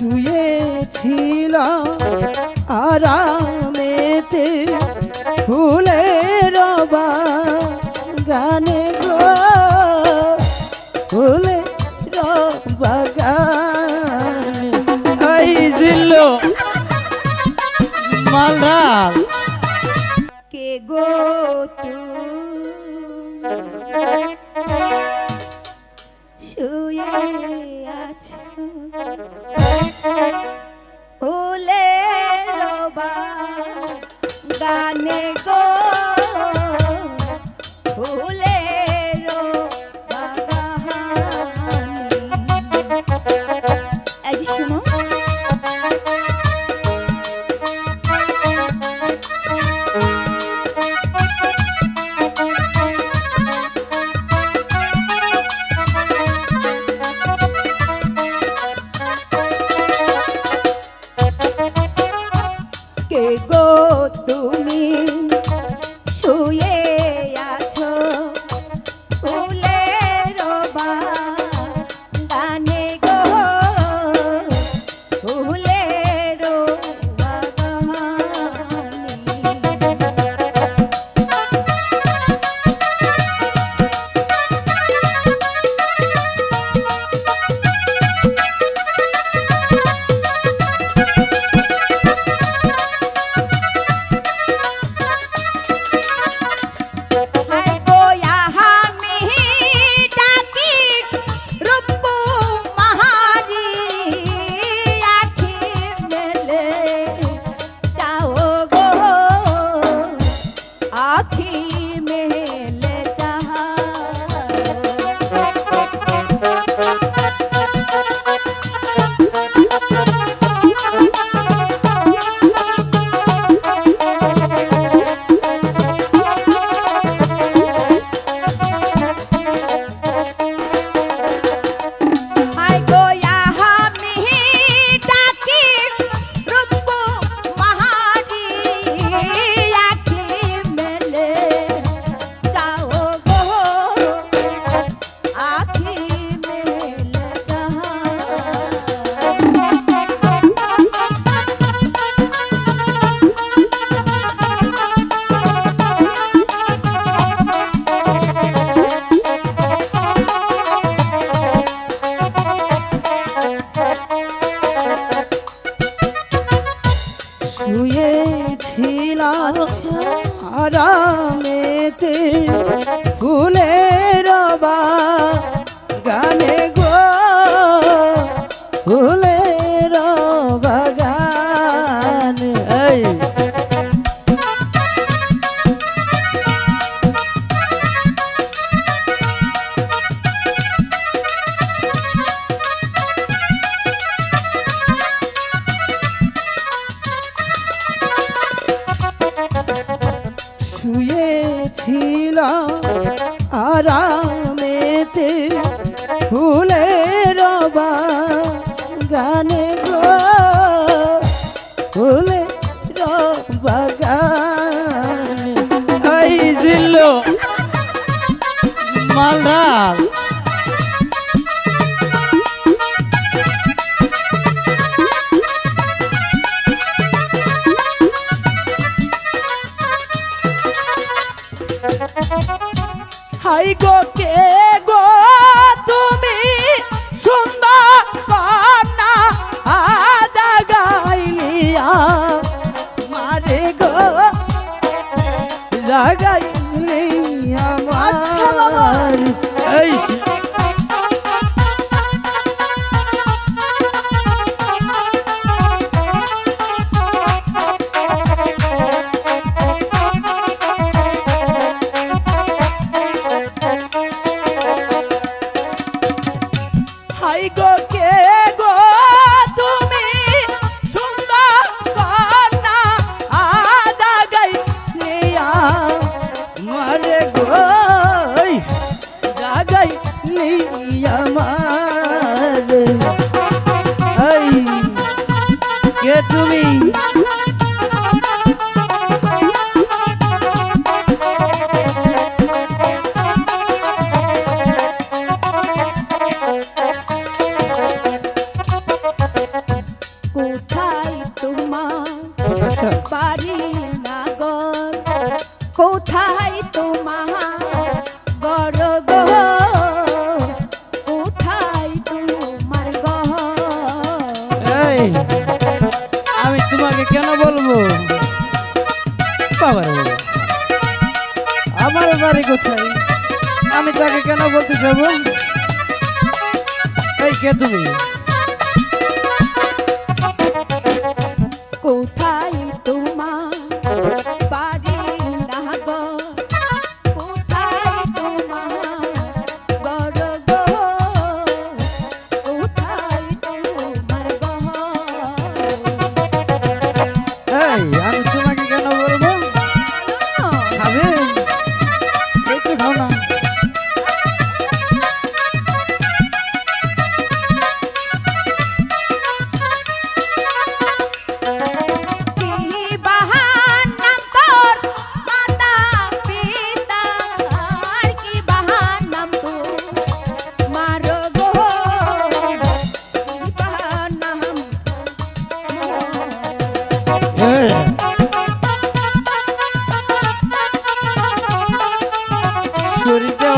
শুয়েছিলাম আরামেতে ফুলের গানে গো। ফুলের বাগানে। এই জিল্লো। কে গো? ফুলের yeah. শুয়েছিলাম আরামেতে ফুলের গানে শুয়েছিলাম আরামেতে ফুলের গানে গো। ফুলের বাগানে এই জিল্লো মালদার হাই গো কে গো? হাই গো কে? আমি তোমাকে কেন বলব? বাবার আমার বাড়ি কোথায়? আমি তাকে কেন বলতে যাব? এই কে তুমি? কোথায়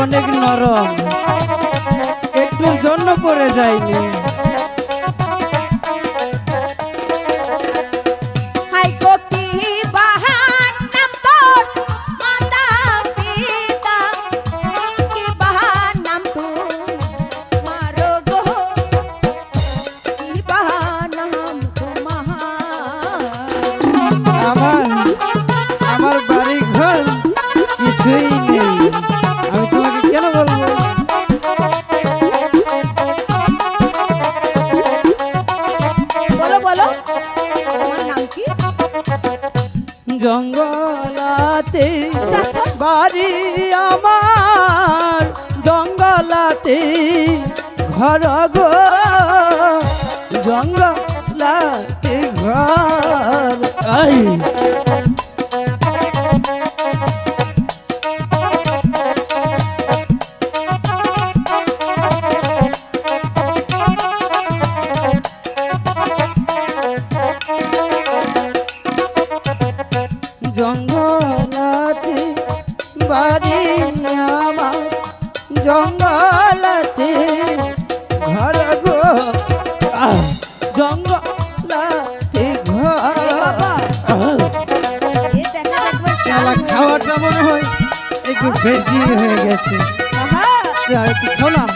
অনেক নরম। একটুর জন্য পড়ে যায়নি। ঘর গো। জঙ্গলাতে ঘর। আই খাওয়াটা মনে হয় একটু বেশি হয়ে গেছে। একটু খোলাম।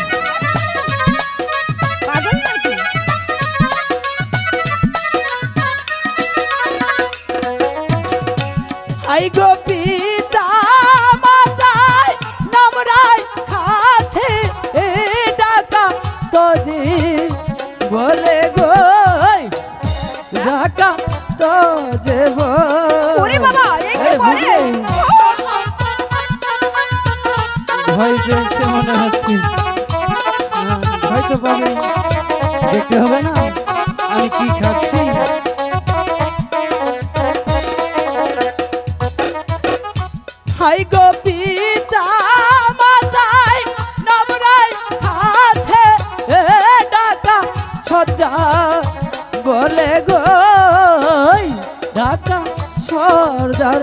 আই গো পিতা মাতায় নামরাই খাছে এ ডাকা তোজি। বলে গো ডাকা তোজে ওরে বাবা বলে। ভয় পেয়েছে মনে হচ্ছে। হয়তো পাবে দেখতে হবে না, আমি কি খাচ্ছি? হাই গোপী বলে গো ঢাকা সর্দার